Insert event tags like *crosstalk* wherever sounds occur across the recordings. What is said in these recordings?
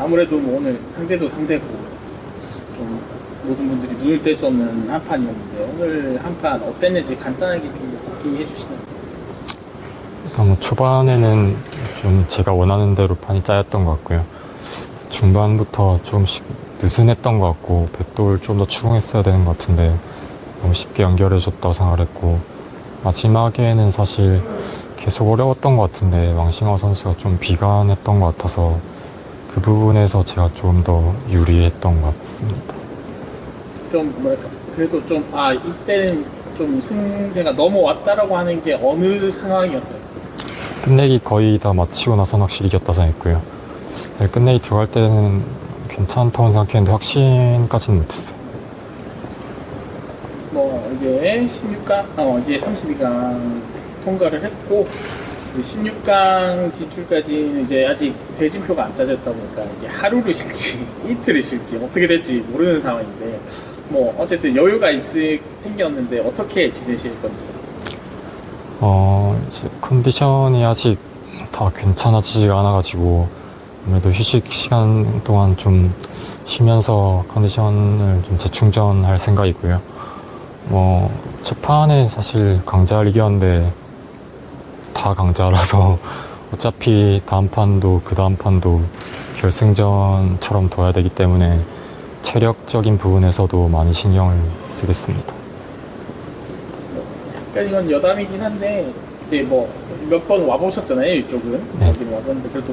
아무래도 뭐 오늘 상대도 상대고 좀 모든 분들이 눈을 뗄 수 없는 한 판이었는데 오늘 한 판 어땠는지 간단하게 좀 얘기해 주시나요? 일단 뭐 초반에는 좀 제가 원하는 대로 판이 짜였던 것 같고요. 중반부터 조금씩 느슨했던 것 같고 백돌 좀 더 추궁했어야 되는 것 같은데 너무 쉽게 연결해줬다고 생각을 했고 마지막에는 사실 계속 어려웠던 것 같은데 왕싱어 선수가 좀 비관했던 것 같아서 그 부분에서 제가 좀 더 유리했던 것 같습니다. 좀 뭐랄까 그래도 좀 아 이때는 좀 승세가 넘어왔다라고 하는 게 어느 상황이었어요? 끝내기 거의 다 마치고 나서는 확실히 이겼다 생각했고요. 네, 끝내기 들어갈 때는 괜찮다고 생각했는데 확신까지는 못했어요. 뭐 이제 16강, 어 이제 32강 통과를 했고 16강 진출까지는 이제 아직 대진표가 안 짜졌다 보니까 이게 하루를 쉴지 *laughs* 이틀을 쉴지 어떻게 될지 모르는 상황인데 뭐 어쨌든 여유가 있을 생겼는데 어떻게 지내실 건지 어, 이제 컨디션이 아직 다 괜찮아지지가 않아가지고 아무래도 휴식 시간 동안 좀 쉬면서 컨디션을 좀 재충전할 생각이고요. 뭐, 첫판에 사실 강자를 이겼는데 다 강자라서 *laughs* 어차피 다음 판도 그 다음 판도 결승전처럼 둬야 되기 때문에 체력적인 부분에서도 많이 신경을 쓰겠습니다. 약간 이건 여담이긴 한데 이제 뭐 몇 번 와보셨잖아요 이쪽은 네. 여기는 와봤는데 그래도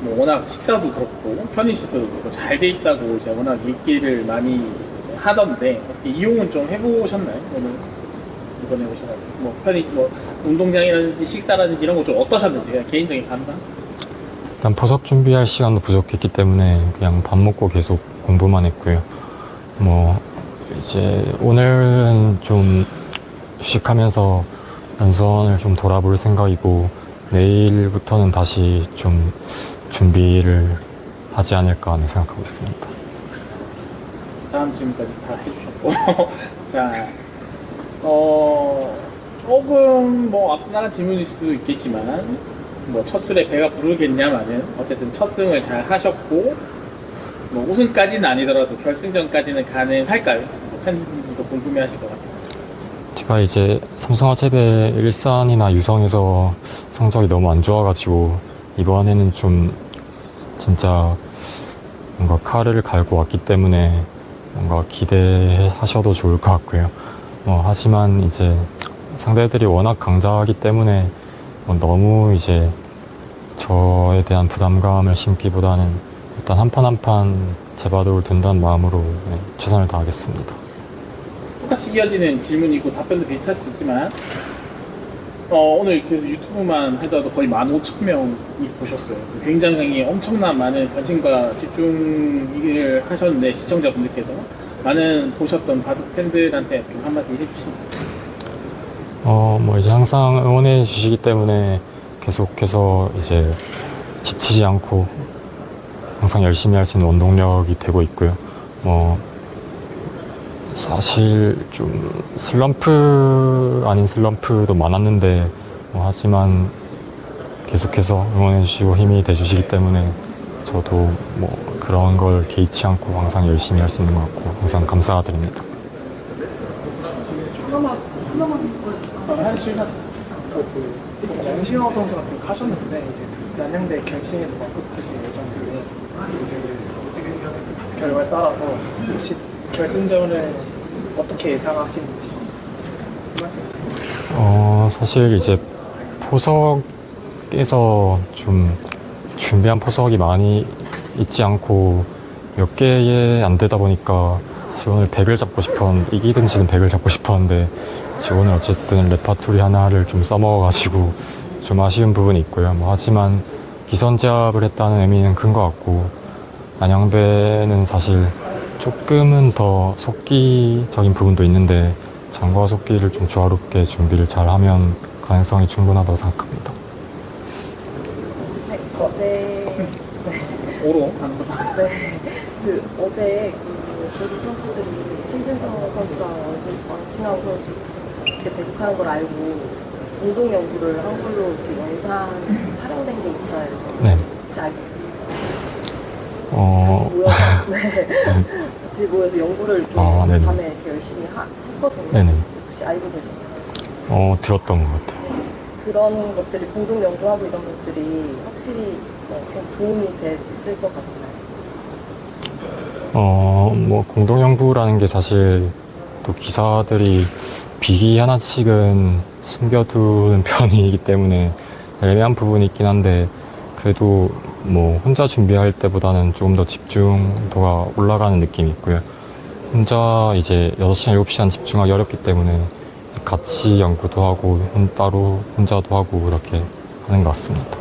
뭐 워낙 식사도 그렇고 편의시설도 그렇고 잘 돼 있다고 이제 워낙 얘기를 많이 하던데 어떻게 이용은 좀 해보셨나요 오늘 이번에 오셔가지고 뭐 편의 뭐 운동장이라든지 식사라든지 이런 거 좀 어떠셨는지 그냥 개인적인 감상 일단 포석 준비할 시간도 부족했기 때문에 그냥 밥 먹고 계속 공부만 했고요. 뭐 이제 오늘은 좀 휴식하면서 연수원을 좀 돌아볼 생각이고 내일부터는 다시 좀 준비를 하지 않을까 하는 생각하고 있습니다. 다음 질문까지 다 해주셨고 *laughs* 자 어, 조금 뭐 앞서 나간 질문일 수도 있겠지만 뭐 첫 술에 배가 부르겠냐마는 어쨌든 첫 승을 잘 하셨고 뭐 우승까지는 아니더라도 결승전까지는 가능할까요? 뭐 팬분들도 궁금해하실 것 같아요. 제가 이제 삼성화재배 일산이나 유성에서 성적이 너무 안 좋아가지고 이번에는 좀 진짜 뭔가 칼을 갈고 왔기 때문에 뭔가 기대하셔도 좋을 것 같고요. 뭐 하지만 이제 상대들이 워낙 강자이기 때문에 뭐 너무 이제 저에 대한 부담감을 심기보다는 일단 한 판 한 판 제바도를 든다는 마음으로 네, 최선을 다하겠습니다. 똑같이 이어지는 질문이고 답변도 비슷할 수 있지만 어, 오늘 그래서 유튜브만 하더라도 거의 15,000명이 보셨어요. 굉장히 엄청난 많은 관심과 집중을 하셨는데 시청자분들께서 많은 보셨던 바둑 팬들한테 좀 한마디 해주시면 어, 뭐 이제 항상 응원해 주시기 때문에 계속해서 이제 지치지 않고 항상 열심히 할 수 있는 원동력이 되고 있고요. 뭐 사실 좀 슬럼프 아닌 슬럼프도 많았는데 뭐 하지만 계속해서 응원해 주시고 힘이 돼 주시기 때문에 저도 뭐 그런 걸 개의치 않고 항상 열심히 할 수 있는 것 같고 항상 감사드립니다. 하나만 하나만 그 양신호 선수가 또 가셨는데 이제 난양대 결승에서 맞붙으실 예정인데 그 결과에 따라서 혹시 결승전을 어떻게 예상하시는지 그 말씀 어, 사실 이제 포석에서 좀 준비한 포석이 많이 있지 않고 몇 개에 안 되다 보니까 오늘 100을 잡고 싶었는데, 이기든 지든 100을 잡고 싶었는데, 오늘 어쨌든 레파토리 하나를 좀 써먹어가지고 좀 아쉬운 부분이 있고요. 뭐, 하지만 기선제압을 했다는 의미는 큰 것 같고, 안양배는 사실 조금은 더 속기적인 부분도 있는데, 장과 속기를 좀 조화롭게 준비를 잘 하면 가능성이 충분하다고 생각합니다. 네, 어제 오로 거. 네, 그 어제 그 주루 선수들이 신진성 선수랑 왕신하우 선수 이렇게 대국하는 걸 알고 운동 연구를 한 걸로 이렇게 영상 촬영된 게 있어요. 네. 혹시 알고 계세요? 어, 같이 모여서 *laughs* 네. 같이 모여서 연구를 이렇게 아, 네네. 밤에 이렇게 열심히 하, 했거든요. 네네. 혹시 알고 계신가요? 어, 들었던 것 같아요. 그런 것들이 공동 연구하고 이런 것들이 확실히 어, 좀 도움이 됐을 것 같나요? 어, 뭐, 공동 연구라는 게 사실 또 기사들이 비기 하나씩은 숨겨두는 *laughs* 편이기 때문에 애매한 부분이 있긴 한데 그래도 뭐 혼자 준비할 때보다는 조금 더 집중도가 올라가는 느낌이 있고요. 혼자 이제 6시간, 7시간 집중하기 어렵기 때문에 같이 연구도 하고 혼- 따로 혼자도 하고 이렇게 하는 것 같습니다.